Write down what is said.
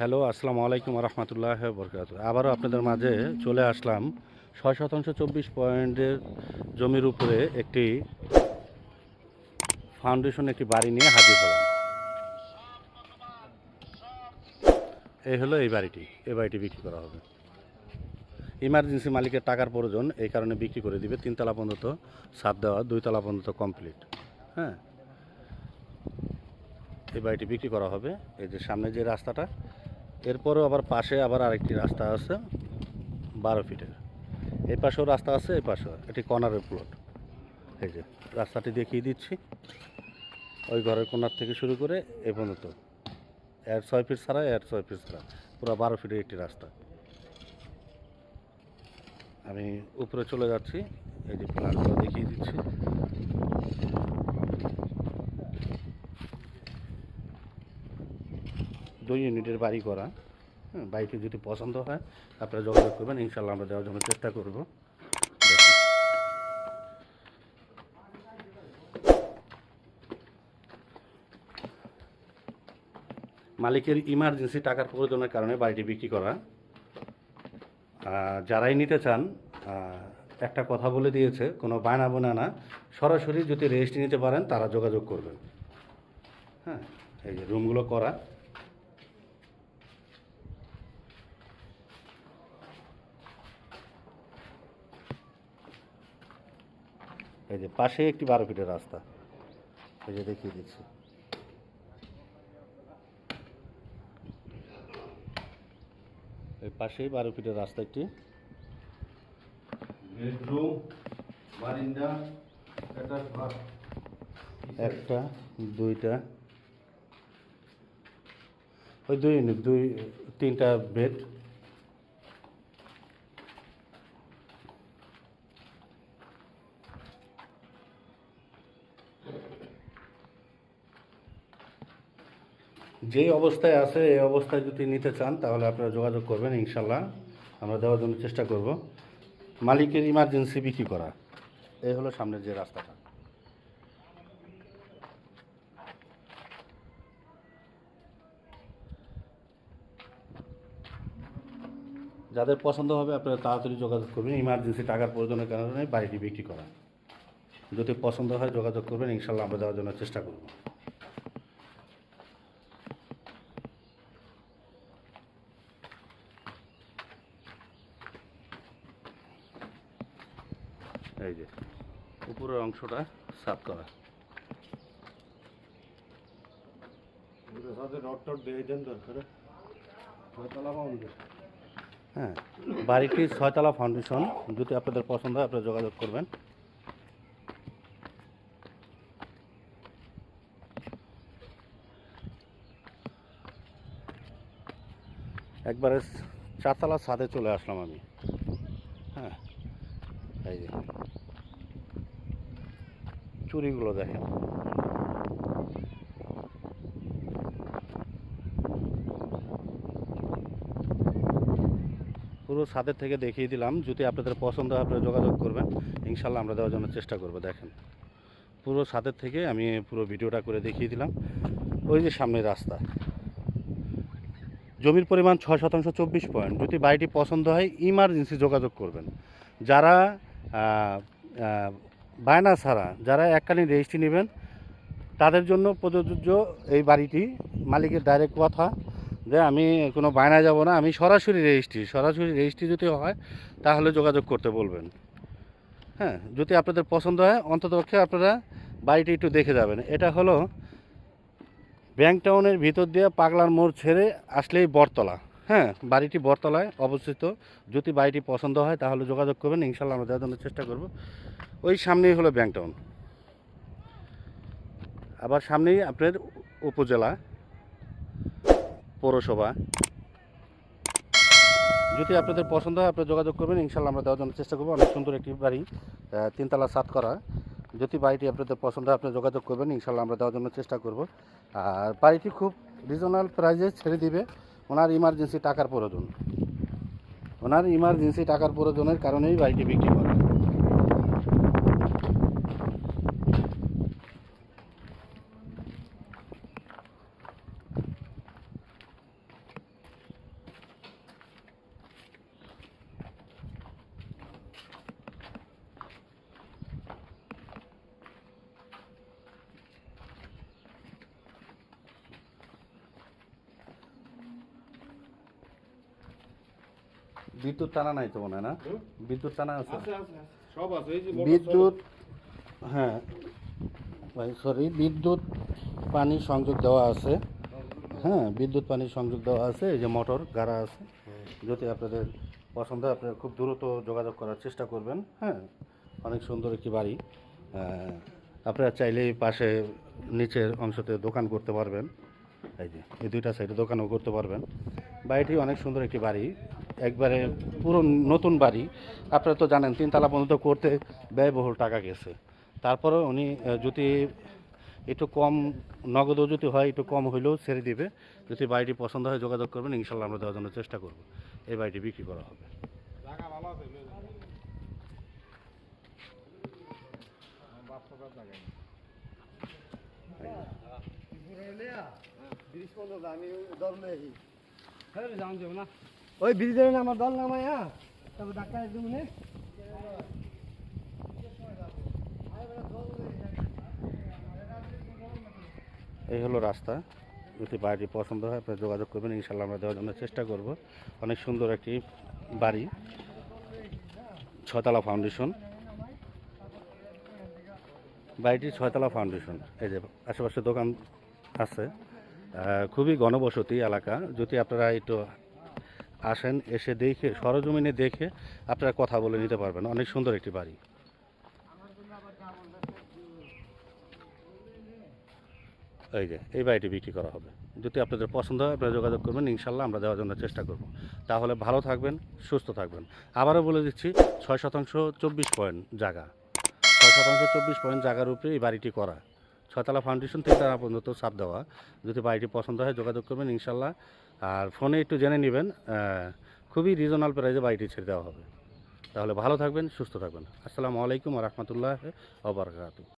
Hello, আসসালামু আলাইকুম রহমতুল্লাহ বরকাত আবারও আপনাদের মাঝে চলে আসলাম ছয় শতাংশ চব্বিশ পয়েন্টের জমির উপরে একটি ফাউন্ডেশন, একটি বাড়ি নিয়ে হাজির হলাম। এই হলো এই বাড়িটি এই বাড়িটি বিক্রি করা হবে। ইমার্জেন্সি মালিকের টাকার প্রয়োজন, এই কারণে বিক্রি করে দিবে। তিনতলা পর্যন্ত সাত দেওয়া, দুইতলা পর্যন্ত কমপ্লিট। হ্যাঁ এই বাড়িটি বিক্রি করা হবে। এই যে সামনে যে রাস্তাটা এরপরেও আবার পাশে আবার আরেকটি রাস্তা আছে, বারো ফিটের। এই পাশেও রাস্তা আছে, এই পাশেও। এটি কর্নারের প্লট এই যে, রাস্তাটি দেখিয়ে দিচ্ছি। ওই ঘরের কোনার থেকে শুরু করে এ পর্যন্ত। এর ছয় ফিট ছাড়া, এর ছয় ফিট ছাড়া। পুরো বারো ফিটের একটি রাস্তা। আমি উপরে চলে যাচ্ছি। এই যে প্ল্যানগুলো দেখিয়ে দিচ্ছি। দুই ইউনিটের বাড়ি করা। হ্যাঁ, বাড়িটি যদি পছন্দ হয় আপনারা যোগাযোগ করবেন ইনশাল্লাহ আমরা দেওয়ার জন্য চেষ্টা করব। মালিকের ইমার্জেন্সি টাকার প্রয়োজনের কারণে বাড়িটি বিক্রি করা। যারাই নিতে চান একটা কথা বলে দিয়েছে কোনো বায়না বোনা না সরাসরি যদি রেজিস্ট্রি নিতে পারেন তারা যোগাযোগ করবেন। হ্যাঁ এই যে রুমগুলো করা। এই যে পাশে একটি বারো ফিটের রাস্তা। এই যে দেখিয়ে দিচ্ছি। এই পাশেই বারো ফিটের রাস্তা একটি। একটা একটা দুইটা। ওই দুই দুই তিনটা বেড। যেই অবস্থায় আছে, এই অবস্থায় যদি নিতে চান, তাহলে আপনারা যোগাযোগ করবেন ইনশাল্লাহ আমরা দেওয়ার জন্য চেষ্টা করব। মালিকের ইমার্জেন্সি বিক্রি করা। এই হলো সামনের যে রাস্তাটা। যাদের পছন্দ হবে, আপনারা তাড়াতাড়ি যোগাযোগ করবেন। ইমার্জেন্সি টাকার প্রয়োজনের কারণে বাড়িটি বিক্রি করা। যদি পছন্দ হয়, যোগাযোগ করবেন ইনশাল্লাহ আমরা দেওয়ার জন্য চেষ্টা করব। এই যে উপরের অংশটা সাফ করা। হ্যাঁ বাড়িটি ছয়তলা ফাউন্ডেশন যদি আপনাদের পছন্দ হয় আপনারা যোগাযোগ করবেন। একবারে চারতলা ছাদে চলে আসলাম আমি। হ্যাঁ এই যে। চুরিগুলো দেখেন। পুরো ছাদের থেকে দেখিয়ে দিলাম, যদি আপনাদের পছন্দ হয় আপনারা যোগাযোগ করবেন। ইনশাল্লাহ আমরা দেওয়ার জন্য চেষ্টা করব, দেখেন। পুরো ছাদের থেকে আমি পুরো ভিডিওটা করে দেখিয়ে দিলাম। ওই যে সামনে রাস্তা। জমির পরিমাণ ছয় শতাংশ চব্বিশ পয়েন্ট। যদি বাড়িটি পছন্দ হয় ইমার্জেন্সি যোগাযোগ করবেন। যারা বায়না ছাড়া যারা এককালীন রেজিস্ট্রি নেবেন, তাদের জন্য প্রযোজ্য এই বাড়িটি। মালিকের ডাইরেক্ট কথা যে আমি কোনো বায়না যাব না, আমি সরাসরি রেজিস্ট্রি। সরাসরি রেজিস্ট্রি যদি হয়, তাহলে যোগাযোগ করতে বলবেন। হ্যাঁ যদি আপনাদের পছন্দ হয়, অন্ততপক্ষে আপনারা বাড়িটি একটু দেখে যাবেন। এটা হলো ব্যাংক টাউনের ভিতর দিয়ে পাগলার মোড় ছেড়ে আসলেই বটতলা। হ্যাঁ বাড়িটি বটতলায় অবস্থিত। যদি বাড়িটি পছন্দ হয়, তাহলে যোগাযোগ করবেন। ইনশাল্লাহ আমরা দেওয়ার জন্য চেষ্টা করব। ওই সামনেই হলো ব্যাংক টাউন আবার সামনেই আপনার উপজেলা, পৌরসভা। যদি আপনাদের পছন্দ হয়, আপনারা যোগাযোগ করবেন। ইনশাল্লাহ আমরা দেওয়ার জন্য চেষ্টা করব। অনেক সুন্দর একটি বাড়ি তিনতলা সাত করা। যদি বাড়িটি আপনাদের পছন্দ হয়, আপনারা যোগাযোগ করবেন। ইনশাল্লাহ আমরা দেওয়ার জন্য চেষ্টা করব। আর বাড়িটি খুব রিজনাল প্রাইজে ছেড়ে দিবে। ওনার ইমার্জেন্সি টাকার প্রয়োজন। ওনার ইমার্জেন্সি টাকার প্রয়োজনের কারণেই বাড়িটি বিক্রি করে। বিদ্যুৎ টানা নাই তো মনে হয় না? বিদ্যুৎ টানা আছে? আছে আছে আছে। সব আছে এই যে বিদ্যুৎ হ্যাঁ। সরি বিদ্যুৎ পানি সংযোগ দেওয়া আছে। হ্যাঁ বিদ্যুৎ পানি সংযোগ দেওয়া আছে এই যে মোটর গাড়া আছে। যদি আপনাদের পছন্দ হয় আপনারা খুব দ্রুত যোগাযোগ করার চেষ্টা করবেন। হ্যাঁ অনেক সুন্দর একটি বাড়ি। আপনারা চাইলেই পাশে নিচের অংশতে দোকান করতে পারবেন। এই যে এই দুইটা সাইডে দোকানও করতে পারবেন। বাড়িটি অনেক সুন্দর একটি বাড়ি। একবারে পুরো নতুন বাড়ি আপনারা তো জানেন, তিনতলা পর্যন্ত করতে ব্যয়বহুল টাকা গেছে তারপরে উনি যদি একটু কম, নগদও যদি হয়, একটু কম হইলেও ছেড়ে দিবে যদি বাড়িটি পছন্দ হয়, যোগাযোগ করবেন, ইনশাল্লাহ আমরা দেওয়ার জন্য চেষ্টা করব এই বাড়িটি বিক্রি করা হবে যান। বাস্তবের জায়গা নেই। ওই ব্রিজের আমার দল নামায়া তবে ডাক্তার একদম এই হলো রাস্তা। যদি বাড়িটি পছন্দ হয়, আপনারা যোগাযোগ করবেন। ইনশাল্লাহ আমরা দেওয়ার জন্য চেষ্টা করব। অনেক সুন্দর একটি বাড়ি। ছয়তলা ফাউন্ডেশন। বাড়িটি ছয়তলা ফাউন্ডেশন। এই যে আশেপাশে দোকান আছে। খুবই ঘনবসতি এলাকা। যদি আপনারা একটু আসেন, এসে দেখে, সরজমিনে দেখে আপনারা কথা বলে নিতে পারবেন। অনেক সুন্দর একটি বাড়ি। এই যে, এই বাড়িটি বিক্রি করা হবে। যদি আপনাদের পছন্দ হয়, আপনারা যোগাযোগ করবেন। ইনশাল্লাহ আমরা দেওয়ার জন্য চেষ্টা করব। তাহলে ভালো থাকবেন, সুস্থ থাকবেন। আবারও বলে দিচ্ছি, ছয় শতাংশ চব্বিশ পয়েন্ট জায়গা। ছয় শতাংশ চব্বিশ পয়েন্ট জায়গার উপরে এই বাড়িটি করা। ছয়তলা ফাউন্ডেশন থেকে তারা পর্যন্ত চাপ দেওয়া। যদি বাড়িটি পছন্দ হয়, যোগাযোগ করবেন। ইনশাল্লাহ আর ফোনে একটু জেনে নেবেন খুবই রিজনাল প্রাইজে বাড়িটি ছেড়ে দেওয়া হবে। তাহলে ভালো থাকবেন, সুস্থ থাকবেন। আসসালামু আলাইকুম রহমতুল্লাহ ওবরাকাতু